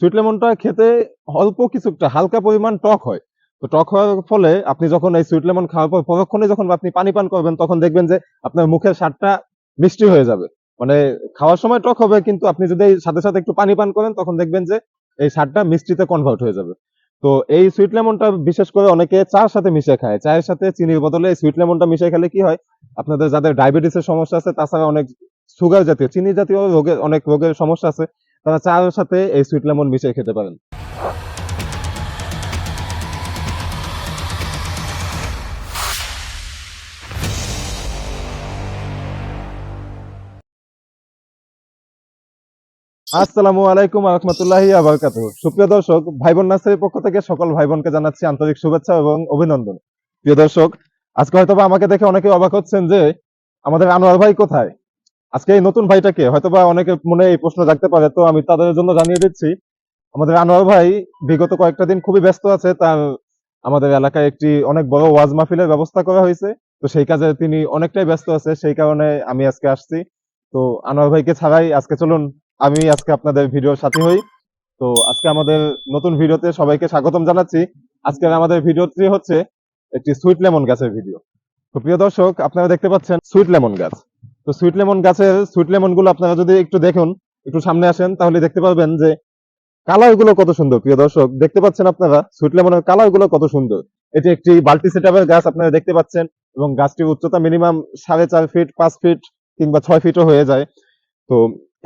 Sweet লেমনটা খেতে অল্প কিছুটা, হালকা পরিমাণ টক হয়। তো টক হওয়ার ফলে আপনি যখন এই সুইট লেমন খাওয়ার পর পরক্ষণে যখন আপনি পানি পান করবেন, তখন দেখবেন যে আপনার মুখের স্বাদটা মিষ্টি হয়ে যাবে। মানে খাওয়ার সময় টক হবে, কিন্তু আপনি যদি সাথে সাথে একটু পানি পান করেন, তখন দেখবেন যে এই স্বাদটা মিষ্টিতে কনভার্ট হয়ে যাবে। তো এই সুইট লেমনটা বিশেষ করে অনেকে চার সাথে মিশিয়ে খায়। চায়ের সাথে চিনির বদলে এই সুইট লেমনটা মিশিয়ে খেলে কি হয়? আপনাদের যাদের ডায়াবেটিসের সমস্যা আছে, তাছাড়া অনেক সুগার জাতীয়, চিনি জাতীয় রোগের অনেক রোগের সমস্যা আছে। তারা চায়ের সাথে এই সুইট লেমন মিশিয়ে খেতে পারেন। আসসালামু আলাইকুম রহমতুল্লাহি আবরকাত সুপ্রিয় দর্শক ভাই বোন নার্সারির পক্ষ থেকে সকল ভাই বোনকে জানাচ্ছি আন্তরিক শুভেচ্ছা এবং অভিনন্দন। প্রিয় দর্শক, আজকে হয়তো আমাকে দেখে অনেকে অবাক হচ্ছেন যে আমাদের আনোয়ার ভাই কোথায়? আজকে এই নতুন ভাইটাকে, হয়তোবা অনেকে মনে এই প্রশ্ন জাগতে পারে, তো আমি তাদের জন্য জানিয়ে দিচ্ছি। আমাদের আনোয়ার ভাই বিগত কয়েকটা দিন খুবই ব্যস্ত আছে, তার আমাদের এলাকায় একটি অনেক বড় ওয়াজ মাহফিলের ব্যবস্থা করা হয়েছে। তো সেই কাজে তিনি অনেকটাই ব্যস্ত আছে, সেই কারণে আমি আজকে আসছি। তো আনোয়ার ভাইকে ছাড়াই আজকে চলুন, আমি আজকে আপনাদের ভিডিওর সাথী হই। তো আজকে আমাদের নতুন ভিডিওতে সবাইকে স্বাগতম জানাচ্ছি। আজকে আমাদের ভিডিওটি হচ্ছে একটি সুইট লেমন গাছের ভিডিও। তো প্রিয় দর্শক, আপনারা দেখতে পাচ্ছেন সুইট লেমন গাছ। তো সুইট লেমন গাছের সুইট লেমনগুলো আপনারা যদি একটু দেখুন, একটু সামনে আসেন, তাহলে দেখতে পারবেন যে কালারগুলো কত সুন্দর, প্রিয় দর্শক। দেখতে পাচ্ছেন আপনারা সুইট লেমনের কালারগুলো কত সুন্দর। এটি একটি বাল্টি সেটআপের গাছ আপনারা দেখতে পাচ্ছেন এবং গাছটির উচ্চতা মিনিমাম সাড়ে চার ফিট পাঁচ ফিট কিংবা ছয় ফিটও হয়ে যায়। তো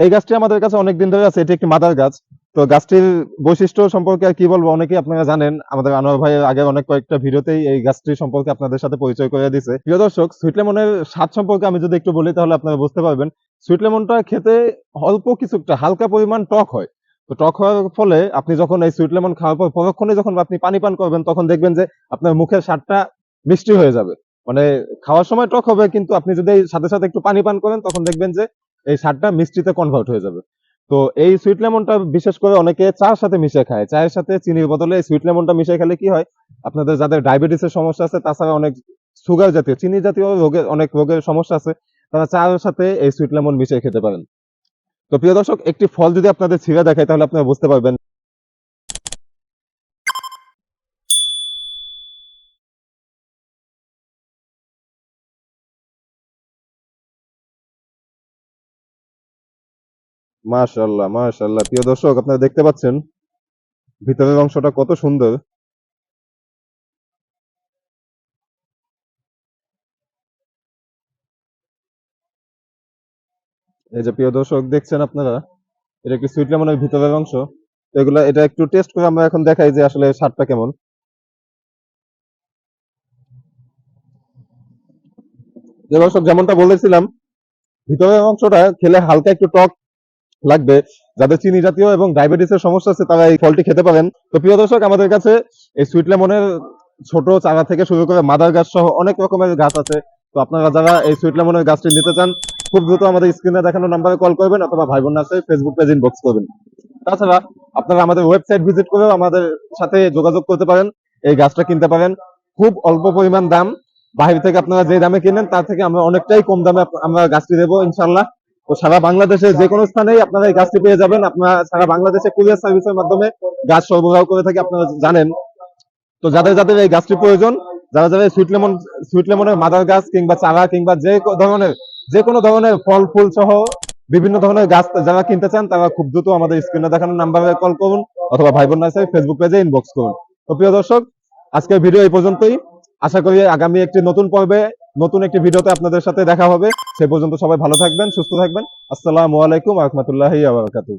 এই গাছটি আমাদের কাছে অনেক দিন ধরে আছে, এটি একটি মাদার গাছ। তো গাছটির বৈশিষ্ট্য সম্পর্কে আর কি বলব? অনেকেই আপনারা জানেন, আমাদের আনোয়ার ভাইয়ের আগে অনেক কয়েকটা ভিডিওতেই এই গাছটি সম্পর্কে আপনাদের সাথে পরিচয় করে দিয়েছে। প্রিয় দর্শক সুইট লেমনের স্বাদ সম্পর্কে আমি যদি একটু বলি, তাহলে আপনারা বুঝতে পারবেন সুইট লেমনটা খেতে অল্প কিছুটা, হালকা পরিমাণ টক হয়। তো টক হওয়ার ফলে আপনি যখন এই সুইট লেমন খাওয়ার পর পরক্ষণে যখন আপনি পানি পান করবেন, তখন দেখবেন যে আপনার মুখের স্বাদটা মিষ্টি হয়ে যাবে। মানে খাওয়ার সময় টক হবে, কিন্তু আপনি যদি সাথে সাথে একটু পানি পান করেন, তখন দেখবেন যে এই স্বাদটা মিষ্টিতে কনভার্ট হয়ে যাবে। তো এই সুইট লেমনটা বিশেষ করে অনেকে চার সাথে মিশে খায়। চায়ের সাথে চিনির বদলে সুইট লেমনটা মিশে খেলে কি হয়? আপনাদের যাদের ডায়াবেটিসের সমস্যা আছে, তাছাড়া অনেক সুগার জাতীয়, চিনি জাতীয় রোগের অনেক রোগের সমস্যা আছে, তারা চায়ের সাথে এই সুইট লেমন মিশিয়ে খেতে পারেন। তো প্রিয় দর্শক, একটি ফল যদি আপনাদের ছিঁড়ে দেখায়, তাহলে আপনারা বুঝতে পারবেন মাশাল্লাহ মাশাল্লাহ প্রিয় দর্শক, আপনারা দেখতে পাচ্ছেন, ভিতরের অংশটা কত সুন্দর। এই যে প্রিয় দর্শক, দেখছেন আপনারা? এটা একটি সুইট লেমনের ভিতরের অংশ? তো এগুলা, এটা একটু টেস্ট করে আমরা এখন দেখাই যে আসলে স্বাদটা কেমন। দর্শক, যেমনটা বলেছিলাম, ভিতরের অংশটা খেলে হালকা একটু টক লাগবে। যাদের চিনি জাতীয় এবং ডায়াবেটিসের সমস্যা আছে, তারা এই ফলটি খেতে পারেন। তো প্রিয় দর্শক, আমাদের কাছে এই সুইট লেমনের ছোট চারা থেকে শুরু করে মাদার গাছ সহ অনেক রকমের গাছ আছে। তো আপনারা যারা এই সুইট লেমনের গাছটি নিতে চান, খুব দ্রুত আমাদের স্ক্রিনে দেখানো নাম্বারে কল করবেন অথবা ভাই বোন আছে ফেসবুক পেজ ইনবক্স করবেন। তাছাড়া আপনারা আমাদের ওয়েবসাইট ভিজিট করেও আমাদের সাথে যোগাযোগ করতে পারেন, এই গাছটা কিনতে পারেন। খুব অল্প পরিমাণ দাম। বাইরে থেকে আপনারা যে দামে কিনেন, তার থেকে আমরা অনেকটাই কম দামে আমরা গাছটি দেবো ইনশাল্লাহ তো সারা বাংলাদেশে যে কোনো স্থানেই আপনারা এই গাছটি পেয়ে যাবেন। আপনারা সারা বাংলাদেশে কুরিয়ার সার্ভিসের মাধ্যমে গাছ সরবরাহ করে থাকি আপনারা জানেন। তো যাদের যাদের এই গাছটি প্রয়োজন যারা যারা সুইট লেমন সুইট লেমনের মাদার গাছ কিংবা চারা কিংবা যে ধরনের যে কোনো ধরনের ফল ফুল সহ বিভিন্ন ধরনের গাছ যারা কিনতে চান তারা খুব দ্রুত আমাদের স্ক্রিনে দেখানো নাম্বারে কল করুন অথবা ভাই বোন আছে ফেসবুক পেজে ইনবক্স করুন। তো প্রিয় দর্শক আজকের ভিডিও এই পর্যন্তই। আশা করি আগামী একটি নতুন পর্বে নতুন একটি ভিডিওতে আপনাদের সাথে দেখা হবে। সে পর্যন্ত সবাই ভালো থাকবেন, সুস্থ থাকবেন। আসসালামু আলাইকুম আহমতুল্লাহ আবরাকাতুহ